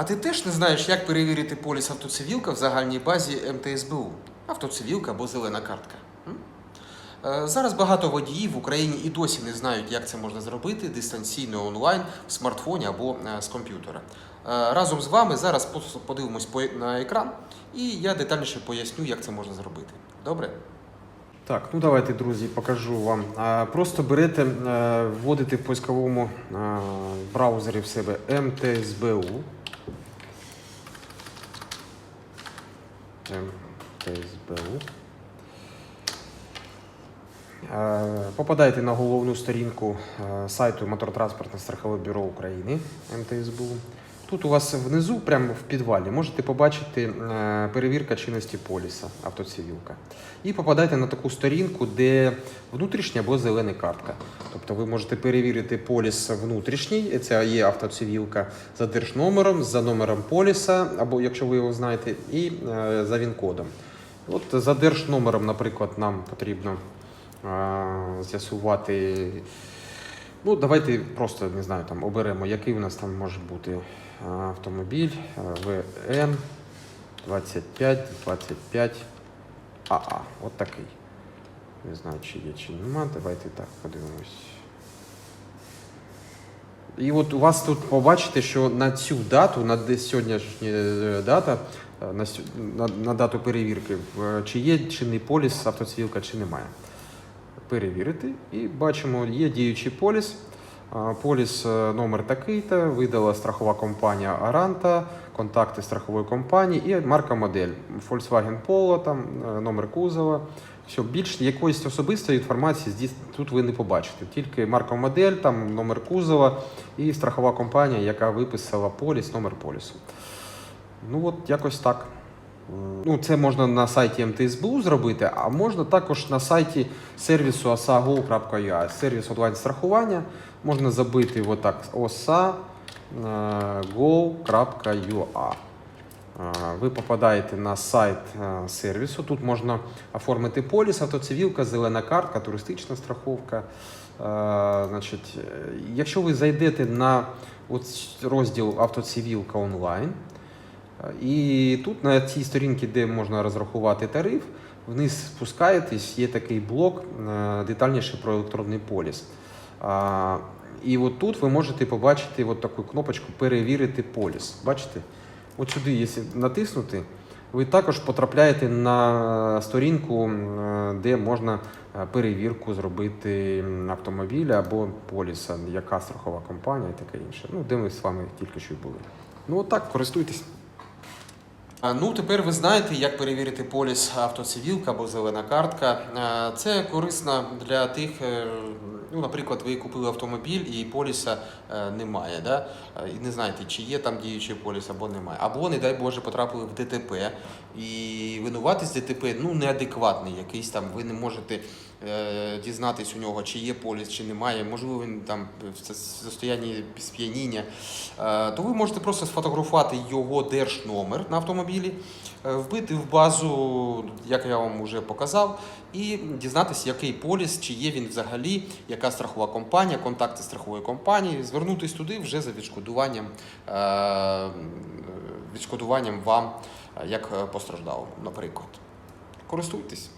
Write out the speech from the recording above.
А ти теж не знаєш, як перевірити поліс автоцивілка в загальній базі МТСБУ? Автоцивілка або зелена картка. Е, Зараз багато водіїв в Україні і досі не знають, як це можна зробити дистанційно онлайн в смартфоні або е, з комп'ютера. Е, Разом з вами зараз подивимось на екран, і я детальніше поясню, як це можна зробити. Добре? Так, ну давайте, друзі, покажу вам. Просто берете, вводите в поисковому браузері в себе МТСБУ. МТСБУ. Е, Попадайте на головну сторінку е, сайту Мотортранспортне страхове бюро України МТСБУ. Тут у вас внизу, прямо в підвалі, можете побачити е, перевірка чинності поліса автоцивілка. І попадаєте на таку сторінку, де внутрішня або зелена картка. Тобто ви можете перевірити поліс внутрішній, це є автоцивілка за держномером, за номером поліса, або якщо ви його знаєте, і е, за він-кодом. От за держномером, наприклад, нам потрібно е, з'ясувати. Ну, давайте просто не знаю, там оберемо, який у нас там може бути автомобіль ВН 25 25 АА. От такий. Не знаю, чи є, чи нема. Давайте так подивимось. І от у вас тут побачите, що на цю дату, на де сьогоднішня е, дата, е, на, на, на дату перевірки, чи є чинний поліс автоцивілка, чи немає. Перевірити і бачимо, є діючий поліс. Поліс е, номер такий-то, видала страхова компанія Аранта, контакти страхової компанії і марка модель. Volkswagen Polo, там е, номер кузова. Все, більш якоїсь особистої інформації тут ви не побачите. Тільки марка модель, там номер кузова і страхова компанія, яка виписала поліс, номер полісу. Ну от якось так. Ну, це можна на сайті МТСБУ зробити, а можна також на сайті сервісу osa.go.ua. Сервіс онлайн страхування можна забити отак osa е. Е, Ви попадаєте на сайт е, сервісу. Тут можна оформити поліс, автоцивілка, зелена картка, туристична страховка. Значить, якщо ви зайдете на розділ автоцивілка онлайн, і тут на цій сторінці, де можна розрахувати тариф, вниз спускаєтесь, є такий блок е, детальніше про електронний поліс. І от тут ви можете побачити от таку кнопочку Перевірити поліс. Бачите? От сюди, якщо натиснути, ви також потрапляєте на сторінку, де можна е, перевірку зробити автомобіля або поліса, яка страхова компанія і таке інше. Ну, де ми з вами тільки що й були. Ну, отак, користуйтесь. Ну, тепер ви знаєте, як перевірити поліс автоцивілка або зелена картка. Це корисно для тих, е, ну, наприклад, ви купили автомобіль і поліса е, немає, да? І не знаєте, чи є там діючий поліс або немає. Або, не дай Боже, потрапили в ДТП, і винуватись ДТП ну, неадекватний якийсь там, ви не можете е, дізнатись у нього, чи є поліс, чи немає, можливо, він там в состоянні сп'яніння, Е, то ви можете просто сфотографувати його держномер на автомобілі, е, вбити в базу, як я вам вже показав, і дізнатися, який поліс, чи є він взагалі, яка страхова компанія, контакти страхової компанії, звернутись туди вже за відшкодуванням, е, відшкодуванням вам, е, як е, постраждалому, наприклад. Користуйтесь.